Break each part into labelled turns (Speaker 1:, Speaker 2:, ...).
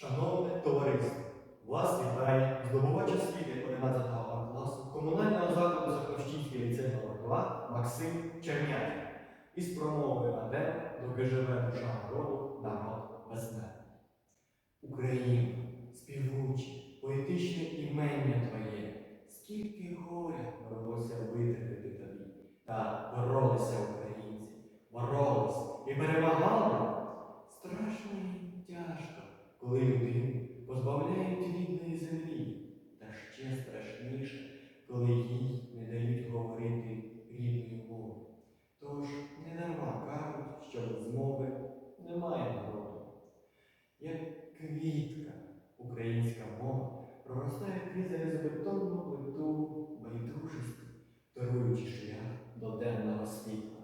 Speaker 1: Шановне товариство, вас вітає здобувач освіти 11 А класу комунального закладу Сахновщинський ліцей номер 2 Максим Чернятін із промовою на тему «Доки живе душа народу, народ безсмертний». Україна, співуче, поетичне імення Твоє, скільки горя довелося витерпіти тобі, та боролися українці, боролись і перемагали. Коли людину позбавляють рідної землі, та ще страшніше, коли їй не дають говорити рідною мовою. Тож не дарма кажуть, що без мови немає народу. Як квітка, українська мова проростає крізь залізобетонну плиту байдужості, торуючи шлях до денного світла.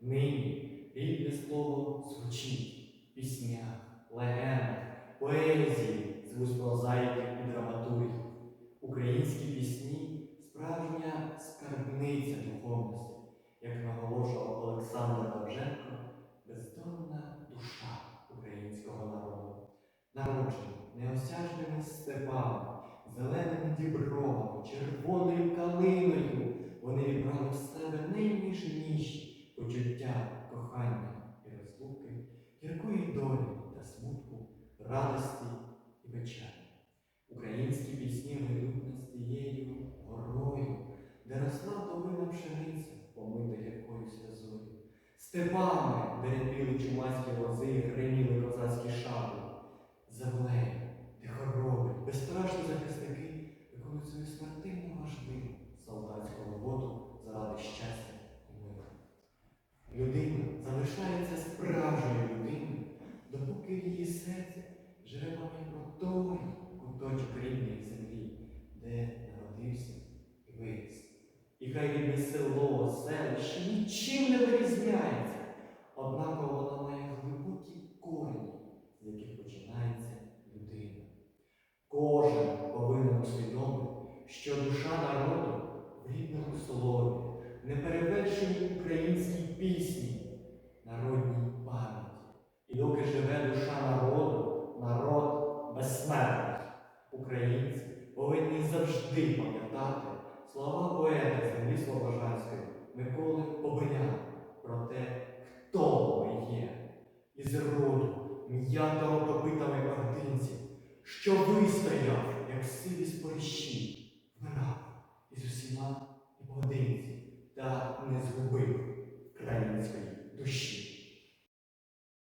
Speaker 1: Нині рідне слово звучить в піснях, легендах, поезії з вуст прозаїків і драматургів. Українські пісні справжня скарбниця духовності, як наголошував Олександр Довженко, бездонна душа українського народу. Народжені неосяжними степами, зеленими дібровами, червоною калиною, радості і печалі. Українські пісні ведуть нас тією горою, де росла довина пшениця, помита гіркою сльозою, степами, де рябіли чумацькі і гриміли козацькі шабли, землею, де хоробрі, безстрашні захисники виконують свою смертельно важливу солдатську роботу заради щастя і миру. Людина залишається справжньою людиною, допоки її серці пам'ять про той куточок рідної землі, де народився і виріс. І хай рідне село, селище нічим не вирізняється, однаково воно має глибокі корені, з яких починається людина. Кожен повинен усвідомити, що душа народу в рідному слові, неперевершеній українській пісні, народній пам'яті. І доки живе душа народу, пам'ятати слова поета землі Слобожанської Миколи Побеляна про те, хто ми є, із роду м'ятого копитами ординців, що вистояв, як сиві спорищі, вмирав із усіма поодинці, та не згубив української душі.